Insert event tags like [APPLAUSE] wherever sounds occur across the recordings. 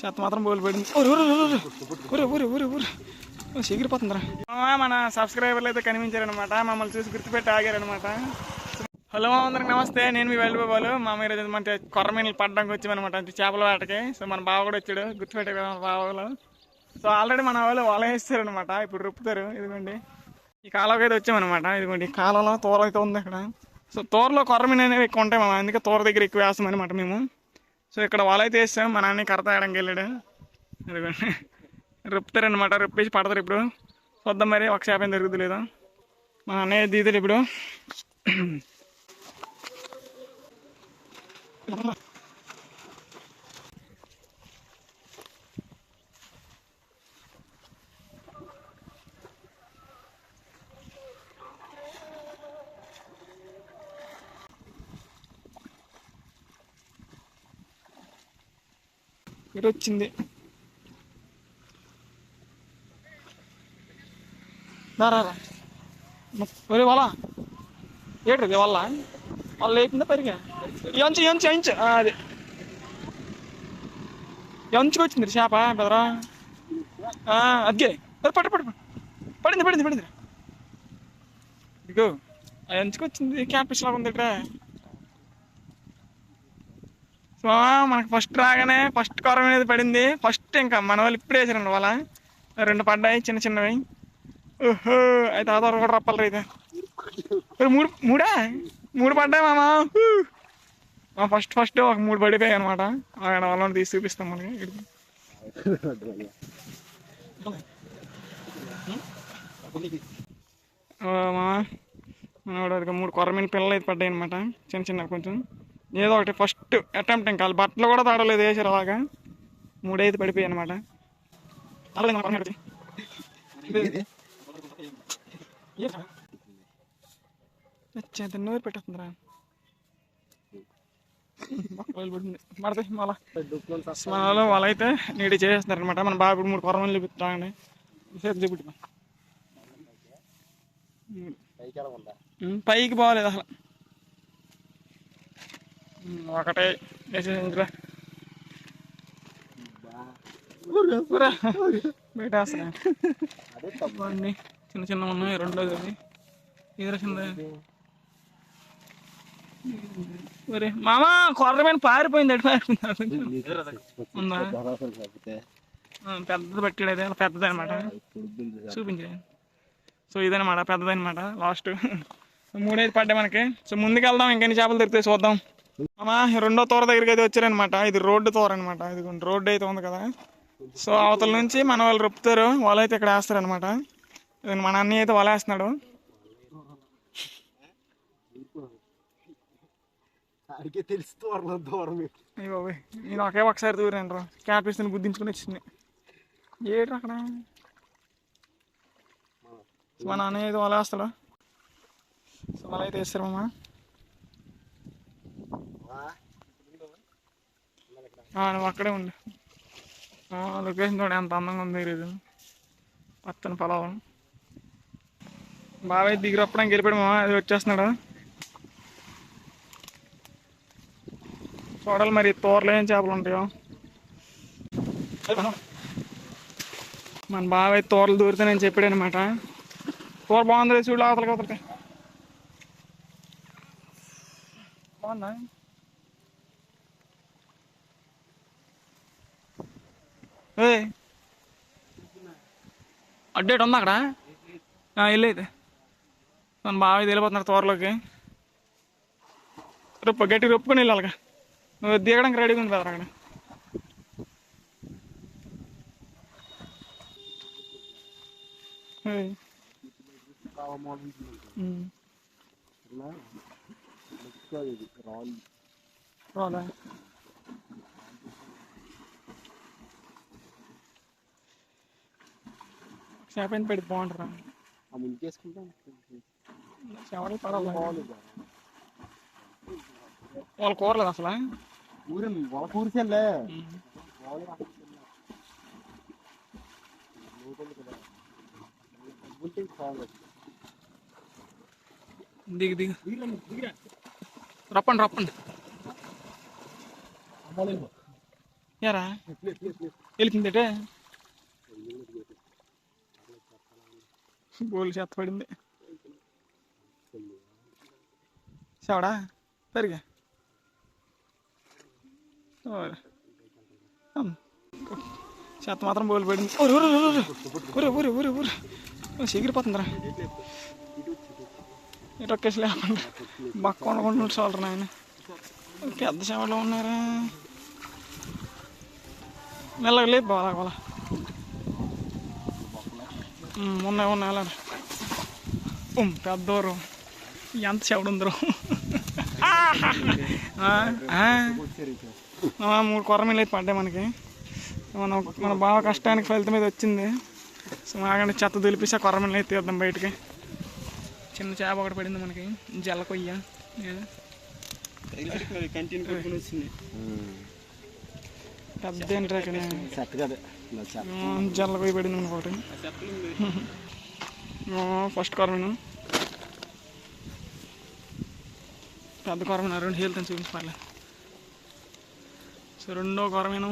చెత్త మాత్రం బోలు పడింది ఊరు ఊరు ఊరు ఊరు ఎగిరిపోతుందిరా మన సబ్స్క్రైబర్లు అయితే కనిపించారనమాట మమ్మల్ని చూసి గుర్తుపెట్టి ఆగారనమాట హలో అందరికి నమస్తే నేను మీ వెళ్ళిపోవాలి మా ఈరోజు మన కొర్రమీనలు పడ్డానికి వచ్చామనమాట అంటే చేపల వేటకి సో మన బావ కూడా వచ్చాడు గుర్తుపెట్టే కదా మన బావలు సో ఆల్రెడీ మన వాళ్ళు వల వేస్తారనమాట ఇప్పుడు రుప్పుతారు ఇదిగోండి ఈ కాలంకి అయితే వచ్చామనమాట ఇదిగోండి ఈ కాలంలో తోర అయితే ఉంది అక్కడ సో తోరలో కొర్రమీన అనేవి ఎక్కువ ఉంటాయి మనం అందుకే తోర దగ్గర ఎక్కువ వేస్తామనమాట మేము సో ఇక్కడ వాళ్ళైతే వేస్తాం మా నాన్న కరత వేయడానికి వెళ్ళాడు. అదిగోండి రుప్పుతారనమాట రుప్పేసి పడతారు ఇప్పుడు. చూద్దాం మరి ఒక చేప ఏం దొరుకుతుంది లేదా. మా అన్నయ్య దీదులు ఇప్పుడు. ఇటు వచ్చింది రా ఒరే వాళ్ళ ఏట్రది వాళ్ళ వాళ్ళు లేకుండా పరిగా? ఎంచు ఎంచు ఎంచు అది. ఎంచుకు వచ్చింది చేప బెదరా అద్గే పట్టు పట్టు పడింది పడింది పడింది ఇదిగో ఆ ఎంచుకు వచ్చింది క్యాంపస్ లాగా ఉంది ఇక్కడ సో మనకు ఫస్ట్ రాగానే ఫస్ట్ కొరం అనేది పడింది. ఫస్ట్ ఇంకా మన వాళ్ళు ఇప్పుడే వేసారండి వాళ్ళ రెండు పడ్డాయి చిన్న చిన్నవి. ఓహో అయితే ఆధార్ కూడా రప్పాలి అయితే. మూడు మూడా? మూడు పడ్డాయి మామ? మా ఫస్ట్ ఫస్ట్ ఒక మూడు పడిపోయాయి అనమాట ఆయన వాళ్ళని తీసి చూపిస్తాం మనకి ఓ మామ మూడు కొరమైన పిల్లలు అయితే పడ్డాయి అనమాట చిన్న చిన్న కొంచెం. ఏదో ఒకటి ఫస్ట్ అటెంప్ట్ ఇంకా. బట్టలు కూడా తాడలేదు వేసారు అలాగా మూడైతే పడిపోయాయి అనమాట నూరు పెట్టేస్తుందిరా. మడతాయి మళ్ళా. వాళ్ళు వాళ్ళైతే నీటి చేసేస్తున్నారు అనమాట మన బాబు మూడు కొరమని చూపిస్తాండి చేతి చూపిట్టు పైకి పోలేదు అసలు. ఒకటే వేసేసిందిరా బయట చిన్న చిన్న ఉన్నాయి రెండోది అది ఇది చిన్న ఒరే మామ కొర్రమైన పారిపోయింది ఎటు పారిపోయింది పెద్దది పట్టాడు అదే పెద్దది అనమాట చూపించే సో ఇదనమాట పెద్దదనమాట లాస్ట్ మూడైదు పడ్డాయి మనకి సో ముందుకు వెళ్దాం ఇంకెన్ని చేపలు దొరికితే చూద్దాం రెండో తోర దగ్గరికి అయితే వచ్చారనమాట ఇది రోడ్డు తోర అనమాట ఇది రోడ్డు అయితే ఉంది కదా. సో అవతల నుంచి మన వాళ్ళు రొప్పుతారు. వాళ్ళు అయితే ఇక్కడ వేస్తారనమాట ఇది మన అన్నయ్య అయితే వల వేస్తున్నాడు. నేను ఒకే ఒకసారి దూరాను రా. క్యాట్ పీస్ని గుద్దించుకుని వచ్చింది. ఏడు అక్కడ? సో మా నాన్న ఏదో వల వేస్తాడు సో వల అయితే వేస్తారు మామ. ఆ, నువ్వు అక్కడే ఉండు. లొకేషన్ చూడండి ఎంత అందంగా ఉంది ఈరోజు పచ్చని పొలం బాబాయ్ దిగిరప్పడానికి వెళ్ళిపోయాడు మామ అది వచ్చేస్తున్నాడు. చూడాలి మరి తోరలో ఏం చేపలు ఉంటాయో. మన బాబాయ్ తోరలు దూరితే నేను చెప్పాడు అనమాట తోర బాగుంది చూడు అవతలకి అవతలకి బాగుందా? ఏ అడ్డేట్ ఉందా అక్కడ? వెళ్ళు అయితే. మన బాబాయ్ వెళ్ళిపోతున్నారు తోరలోకి రొప్పు గట్టి రొప్పుకొని వెళ్ళాలిగా నువ్వు దిగడానికి రెడీగా ఉంది కదా అక్కడ. రాలే? చేప ఎంత పెట్టి బాగుంటారా ఆ ముందుకేసుకుంటాం చేపలు పడాలి వాళ్ళు కూరలేదు అసలు? ఊరి వాళ్ళ కూర్చెల్లే. దిగు దిగు. రప్పండి రప్పండి. యారా వెళ్తుందటే గోలు చేత పడింది. చావడా? పెరిగా. చేత మాత్రం బోలు పడింది. ఊరు ఊరు ఊరు ఊరు ఊరు ఊరు ఊరు ఇటు ఒక్కేసి లేకుండా బక్క ఉండకుండా చూడరు నాయన. పెద్ద చేపలు ఉన్నారా మెల్లగలేదు లేదు బాగా ఉన్నాయి ఉన్నాయి అలా ఉమ్, పెద్దోరు. ఎంత చెవుడుందరు. మూడు కొరమీలు అయితే పడ్డాయి మనకి. మన మన బాగా కష్టానికి ఫలితం మీద వచ్చింది. సో మాకంటే చెత్త దులిపేసి ఆ కొరమీలు అయితే తీద్దాం బయటికి. చిన్న చేప ఒకటి పడింది మనకి. జల్ల కొయ్య. కంటిన్యూ వచ్చింది. పెద్ద సెట్ కదా. జల్ల కొయ్య పడింది ఒకటి. ఫస్ట్ కొరమీను పెద్ద కొరమీను రెండు హేల్త్ అని చూపించాలి సో రెండో కొరమీను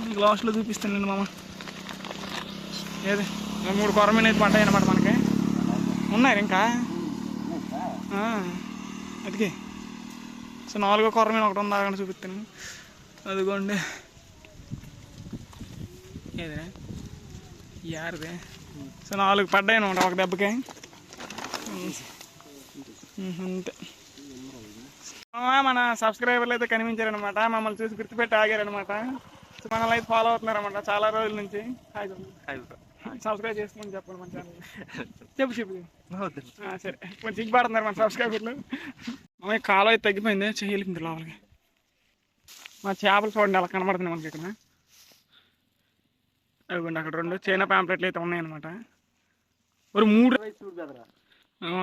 మీకు లాస్ట్లో చూపిస్తానండి మామ. ఏది? మూడు కొరమీను అయితే పడ్డాయి అన్నమాట మనకి. ఉన్నాయి ఇంకా? ఆ, అదిగే సో నాలుగో కొరమీను ఒకటి ఉంది ఆగండి చూపిస్తాను. అదిగోండి. ఏదిరా? యారదే సో నాలుగు పడ్డాయి అనమాట ఒక దెబ్బకి. అంతే. మన సబ్స్క్రైబర్లు అయితే కనిపించారనమాట. మమ్మల్ని చూసి గుర్తుపెట్టి ఆగారనమాట. సో మనల్ని అయితే ఫాలో అవుతున్నారనమాట చాలా రోజుల నుంచి. హాయ్ సబ్స్క్రైబ్ చేసుకోమని చెప్పండి మన ఛానల్ [LAUGHS] చెప్పు చెప్పు. సరే. కొంచెం సిగ్గుపడుతున్నారు మన సబ్స్క్రైబర్లు అమ్మాయి కాలు అయితే తగ్గిపోయింది. చేయలింది లోపలికి. మా చేపలు చూడండి అలా కనబడుతుంది మనకి ఇక్కడ. అదిగోండి అక్కడ రెండు చైనా ప్యాంప్లెట్లు అయితే ఉన్నాయన్నమాట. ఒక మూడు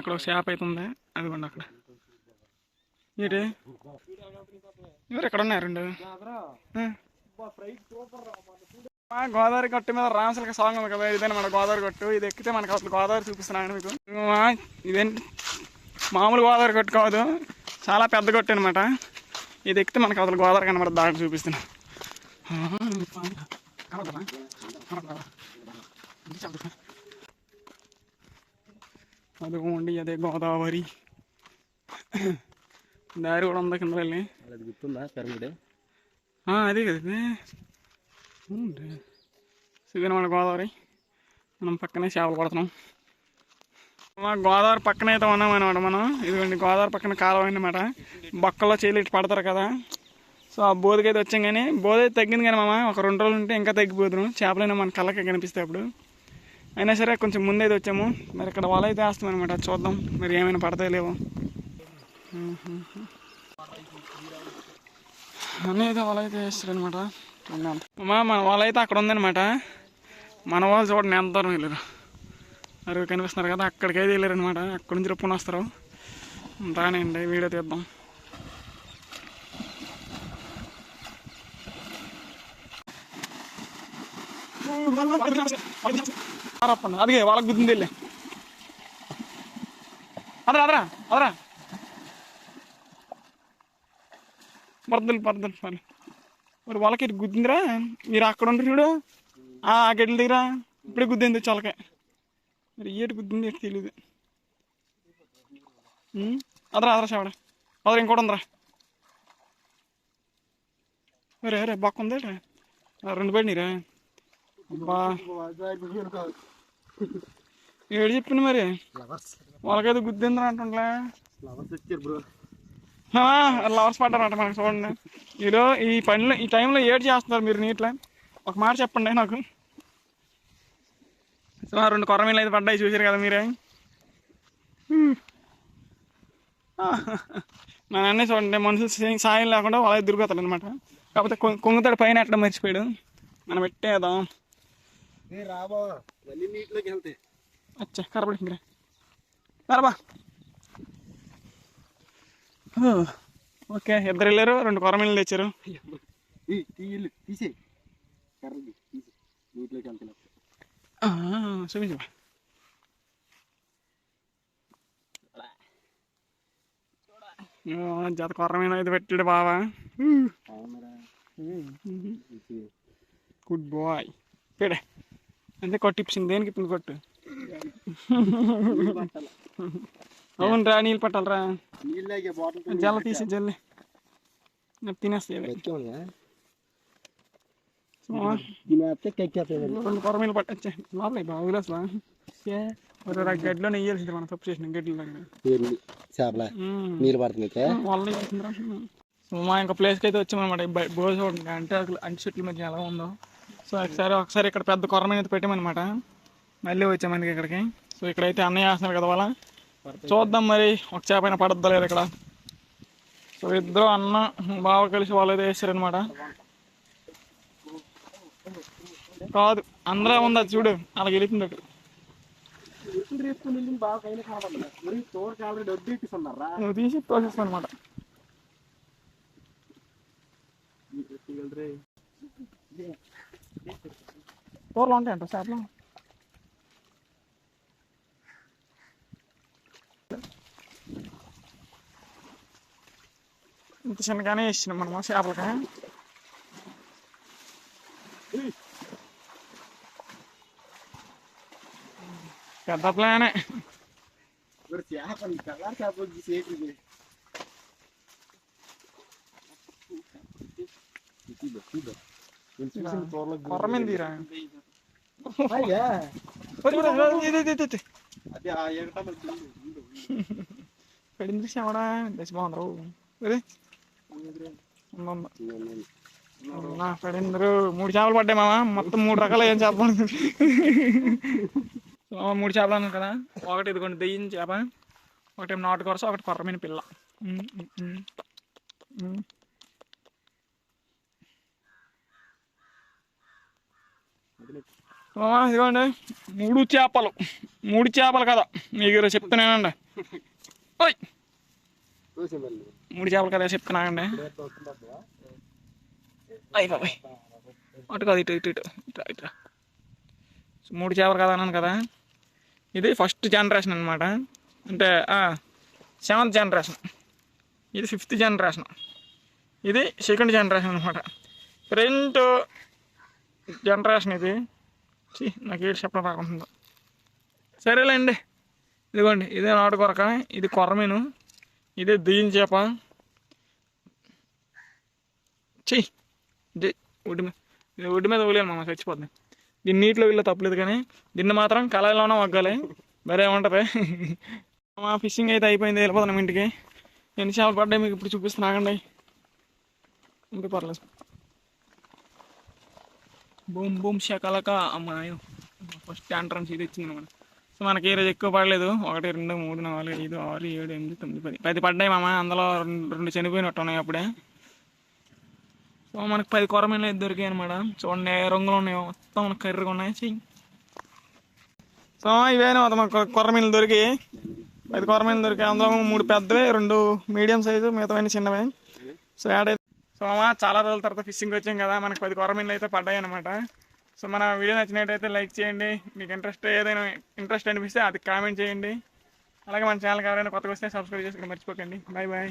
ఇక్కడ ఒక చేప అయితే ఉంది. అదిగోండి అక్కడ. ఏంటి? ఎవరు ఎక్కడ ఉన్నాయి రెండు? మా గోదావరి గట్టు మీద రామసలక సాంగ్ ఉంది కదా ఇదేనమాట గోదావరి గట్టు ఇది ఎక్కితే మనకు అసలు గోదావరి చూపిస్తున్నాను మీకు. ఇదేంటి? మామూలు గోదావరి గట్టు కాదు. చాలా పెద్ద గట్టు అనమాట ఇది ఎక్కితే మనకు అసలు గోదావరి కనబడదు దాటి చూపిస్తున్నా. అదిగోండి అదే గోదావరి. దారి కూడా ఉంది కింద వెళ్ళి? అది గుర్తుందా? పెరుగుడే? అదే కదా. మన గోదావరి. మనం పక్కనే చేపలు పడుతున్నాం గోదావరి పక్కన అయితే ఉన్నాం అనమాట మనం. ఇదిగోండి గోదావరి పక్కన కాలువ అనమాట బొక్కలో చేయలు ఇటు పడతారు కదా. సో ఆ బోధకైతే వచ్చాం కానీ బోధ అయితే తగ్గింది కానీ మామ ఒక రెండు రోజులు ఉంటే ఇంకా తగ్గిపోతున్నాం చేపలైనా మన కళ్ళకి కనిపిస్తాయి అప్పుడు. అయినా సరే కొంచెం ముందైతే వచ్చాము. మరి ఇక్కడ వల అయితే వేస్తాం అనమాట చూద్దాం. మరి ఏమైనా పడతాయి లేవో. అనేది వల అయితే వేస్తారు అనమాట మన వల అయితే అక్కడ ఉందన్నమాట. మన వాళ్ళు చూడండి ఎంత దూరం వెళ్ళారు. అరుగు కనిపిస్తున్నారు కదా అక్కడికైతే వెళ్ళారనమాట అక్కడి నుంచి రొప్పున వస్తారు. రానండి వీడియో తీద్దాం. రాప్పండి అదిగే వాళ్ళకి గుర్తుంది వెళ్ళి. అదరా అదరా అదరా. పర్దలు పర్దలు పర్లేదు మరి వాళ్ళకి గుద్దిందిరా? మీరు అక్కడ ఉంటారు చూడు. ఆ గడ్డల దగ్గర ఇప్పుడే గుద్దింది చాలకే మరి ఏటు గుద్దింది తెలియదు అదరా అదరా చావడ అదరా ఇంకోటి ఉందరా అరే అరే బొక్క ఉంది రెండు పడినీరా అబ్బా ఏడు చెప్పింది మరి వాళ్ళకైతే గుద్దిందిరా అంటుండ్లే లవర్స్ పడ్డారంట మనకు చూడండి మీరు ఈ పనిలో ఈ టైంలో ఏడు చేస్తున్నారు మీరు నీట్లో ఒక మాట చెప్పండి నాకు సో ఆ రెండు కొరమీలు అయితే పడ్డాయి చూసారు కదా మీరే? మన అన్నీ చూడండి మనుషులు సాయం లేకుండా వాళ్ళే దొరికిపోతాడు అనమాట కాకపోతే కొంగుతాడు పైన ఎట్టడం మర్చిపోయాడు. మనం పెట్టేద్దాం రాబా అచ్చా కరపడి ఇంకరే బా. ఓకే ఇద్దరు వెళ్ళారు రెండు కొరమీలు తెచ్చారు. ఈ తీయలు తీసే కర్రది తీసే నీటిలోకి ఆ, చూపించు ఆ, జత కొర్రమైన అయితే పెట్టాడు బావా గుడ్ బాయ్ పెడే అంతే కొట్టి ఇప్పించింది దేనికి ఇప్పుడు కొట్టు అవునరా నీళ్ళు పట్టాలరా నీళ్ళకి బాటిల్ జల్ల తీసి జల్లి నాకు తినేస్తాయి పట్టచ్చే లోపల అసలు గడ్డిలో మనం తప్పు చేసిన గడ్డిలో చేపల నీళ్ళు పడుతుంది మా ఇంకా ప్లేస్కి అయితే వచ్చామన్నమాట బోధ చూడండి అంటే అసలు అంటి చెట్ల మధ్య ఎలా ఉందో సో ఒకసారి ఒకసారి ఇక్కడ పెద్ద కొరమైన అయితే పెట్టామన్నమాట మళ్ళీ వచ్చామండి ఇక్కడికి సో ఇక్కడైతే అన్నయ్య వేస్తున్నారు కదా వాళ్ళ చూద్దాం మరి ఒక చేప అయినా పడద్దా లేదు ఇక్కడ సో ఇద్దరు అన్న బావ కలిసి వాళ్ళు అయితే వేస్తారనమాట కాదు అందరూ ఉంది అది చూడు. అలా వడ్డీ ఇస్తున్నారా నువ్వు తీసి ప్రాసెస్ అనమాట కూరలు ఉంటాయంట చేపలు ఇంత చిన్నగానే ఇచ్చినాం మనము చేపలకి. పెద్ద ప్లానే మరి చేప కలర్ చేప వచ్చి సేఫ్గా కొర్రమిందిరా అదే ఆ ఎగటాలు పడింది చెమడా దశ బాగుందరు అదే పడిందరు మూడు చేపలు పడ్డాయి మామ మొత్తం మూడు రకాలు ఏం చేపలు సో మూడు చేపలు అన్నాను కదా. ఒకటి ఇదిగోండి దెయ్యం చేప. ఒకటి నాటు కొరస ఒకటి కొర్రమైన పిల్ల. ఇదిగోండి మూడు చేపలు. మూడు చేపలు కదా. మీకు చెప్తున్నానండి. ఓయ్! మూడు చేపలు కదా చెప్తున్నానండి. అయ్యి బాబాయ్. అటు కాదు ఇటు ఇటు. ఇటు ఇటు. మూడు చేపలు కదా అన్నాను కదా. ఇది ఫస్ట్ జనరేషన్ అనమాట అంటే సెవెంత్ జనరేషన్ ఇది ఫిఫ్త్ జనరేషన్ ఇది సెకండ్ జనరేషన్ అనమాట ప్రజెంట్ జనరేషన్ ఇది. ఛీ, నాకు ఏడు చెప్పడం రాకుంటుందో. సరేలేండి. ఇదిగోండి ఇదే నాటు కొరక. ఇది కొరమీను. ఇదే దెయ్యం చేప. చెయ్యి ఒడ్డు మీద ఇది ఒడ్డు మీద వదిలేను మామ చచ్చిపోతుంది. దీన్ని నీటిలో వీళ్ళు తప్పలేదు కానీ దీన్ని మాత్రం కళాయిలోనే వగ్గాలి మరే ఉంటుంది మా ఫిషింగ్ అయితే అయిపోయింది వెళ్ళిపోతున్నాం ఇంటికి. ఎన్ని చేపలు పడ్డాయి మీకు ఇప్పుడు చూపిస్తున్నా ఆగండి. ఇంకా పర్లేదు. బూమ్ బూమ్ షకలక అమ్మాయి. ఫస్ట్ ఎంట్రన్స్ ఇది ఇచ్చింది అనమాట. సో మనకి ఈ రోజు ఎక్కువ పడలేదు. ఒకటి రెండు మూడు నాలుగు ఐదు ఆరు ఏడు ఎనిమిది తొమ్మిది పది. పది పడ్డాయి మామ. అందులో రెండు రెండు చనిపోయినట్టు ఉన్నాయి అప్పుడే. సో మనకు పది కొరమీనలు అయితే దొరికాయి అనమాట చూడండి ఏ రంగులు ఉన్నాయో. మొత్తం మనకు కర్రీగా ఉన్నాయి. చెయ్యి సో ఇవేనా మొత్తం మనకు దొరికి పది కొరమీనలు దొరికాయి. అందులో మూడు పెద్దవి రెండు మీడియం సైజు మిగతావన్నీ చిన్నవి. సో యాడ్ అయితే సో చాలా రోజుల తర్వాత ఫిషింగ్ వచ్చాం కదా. మనకు పది కొరమీన్లు అయితే పడ్డాయి అనమాట సో మన వీడియో నచ్చినట్టయితే లైక్ చేయండి. మీకు ఇంట్రెస్ట్ ఏదైనా ఇంట్రెస్ట్ అనిపిస్తే అది కామెంట్ చేయండి. అలాగే మన ఛానల్కి ఎవరైనా కొత్తగా వస్తే సబ్స్క్రైబ్ చేసుకుని మర్చిపోకండి. Bye bye